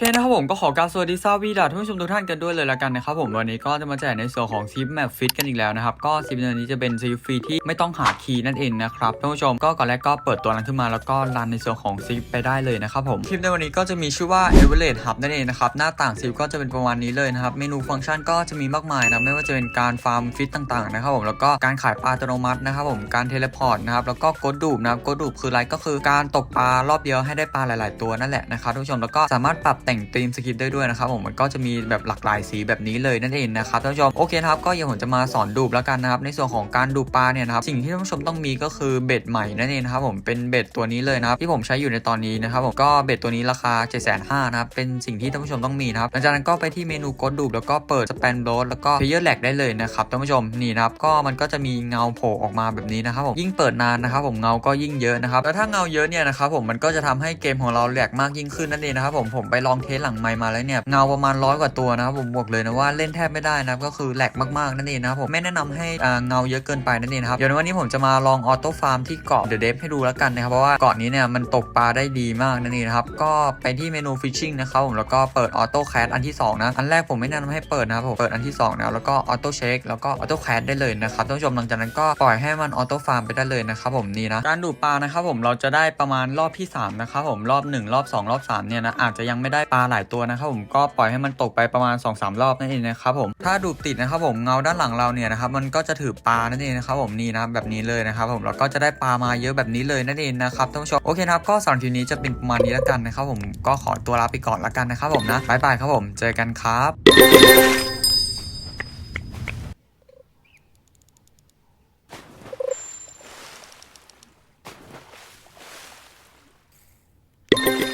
คนะครับผมก็ขอกรารสวัสดีซาวีดาท่านผู้ชมทุกท่านกันด้วยเลยละกันนะครับผมวันนี้ก็จะมาแจกในส่วนของซิปแมปฟิตกันอีกแล้วนะครับ ก็ซิปในนี้จะเป็นซิปฟรีที่ไม่ต้องหาคีย์นั่นเองนะครับท่านผู้ชมก็ก่อนแรกก็เปิดตัวนั้นขึ้นมาแล้วก็รันในส่วนของซิปไปได้เลยนะครับผมคลิปในวันนี้ก็จะมีชื่อว่า e v e r a g e Hub นั่นเองนะครับหน้าต่างซิปก็จะเป็นประมาณนี้เลยนะครับเมนูฟังก์ชันก็จะมีมากมายนะไม่ว่าจะเป็นการฟาร์มฟิตต่างๆนะครับผมแล้วก็การขายปลาอัตโนมัตินะครับผมการเทเลพอร์ตนะครับแล้วก็กดดูบนะครับกดดูบคืออะไรก็คือการตกปลารอบเดียวให้ได้ปลาหลาย ๆ ตัวนั่นแหละนะครับท่านผู้ชมแล้วก็สามารถปรับแต่งธีมสคริปต์ได้ด้วยนะครับผมมันก็จะมีแบบหลากหลายสีแบบนี้เลยนั่นเองนะครับท่านผู้ชมโอเคครับก็เดี๋ยวผมจะมาสอนดูบแล้วกันนะครับในส่วนของการดูปลาเนี่ยนะครับสิ่งที่ท่านผู้ชมต้องมีก็คือเบ็ดใหม่นั่นเองนะครับผมเป็นเบ็ดตัวนี้เลยนะครับที่ผมใช้อยู่ในตอนนี้นะครับผมก็เบ็ดตัวนี้ราคา 7 5 0 0 0นะครับเป็นสิ่งที่ท่านผู้ชมต้องมีนะครับหลังจากนั้นก็ไปที่เมนูกดดูบแล้วก็เปิดสแปนโรดแล้วก็เพเยอร์แลกได้เลยนะครับท่านผู้ชมนี่นะครับก็มันก็จะมีเงาโผล่ออกมาแบบนี้นะครับผมยิ่งเปิดนานนะครับผมเงาก็ยิ่งเยอะนะครับแล้วถ้าเงาเยอะเนี่ยนะครับผมมันก็จะทำให้เกมของเราแหลกมากยิ่งขึ้นนั่นเองนะครับผมผมไปลองเทสหลังไมมาแล้วเนี่ยเงาประมาณร้อยกว่าตัวนะครับผมบอกเลยนะว่าเล่นแทบไม่ได้นะครับก็คือแหลกมากๆนั่นเองนะครับผมไม่แนะนำให้อ่าเงาเยอะเกินไปนั่นเองครับเดี๋ยววันนี้ผมจะมาลองออโต้ฟาร์มที่เกาะเดอะเดฟให้ดูแล้วกันนะครับเพราะว่าเกาะนี้เนี่ยมันตกปลาได้ดีมากนั่นเองครับก็ไปที่เมนูฟิชชิ่งนะครับผมแล้วก็เปิดออโต้แคสอันที่สองนะอันแรกผมไม่แนะนำให้เปิดนะครับผมเปิดอันที่สองนะแล้วก็ออโต้เช็คแล้วก็ออโต้แคสได้เลยนะครับท่านผู้ชมหลังจากนั้นก็ปล่อยให้มันออโต้ฟาร์มไปได้เลยนะครับผมนี่นะการดูปลานะครับผมเราจะได้ประมาณรอบที่สามนะครับผมรอบหนึ่งรอบสองรอบสามเนี่ยนะอาจจะยังไม่ได้ปลาหลายตัวนะครับผมก็ปล่อยให้มันตกไปประมาณ2อสรอบนั่นเองนะครับผมถ้าดูดติดนะครับผมเงาด้านหลังเราเนี่ยนะครับมันก็จะถือปลานั่นเองนะครับผมนี่นะแบบนี้เลยนะครับผมแล้วก็จะได้ปลามาเยอะแบบนี้เลยนั่นเองนะครับท่านผู้ชมโอเคครับก็สำหรับทีนี้จะเป็นประมาณนี้แล้วกันนะครับผมก็ขอตัวลาไปก่อนล้วกันนะครับผมนะบายบายครับผมเจอกันครับ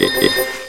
It, it,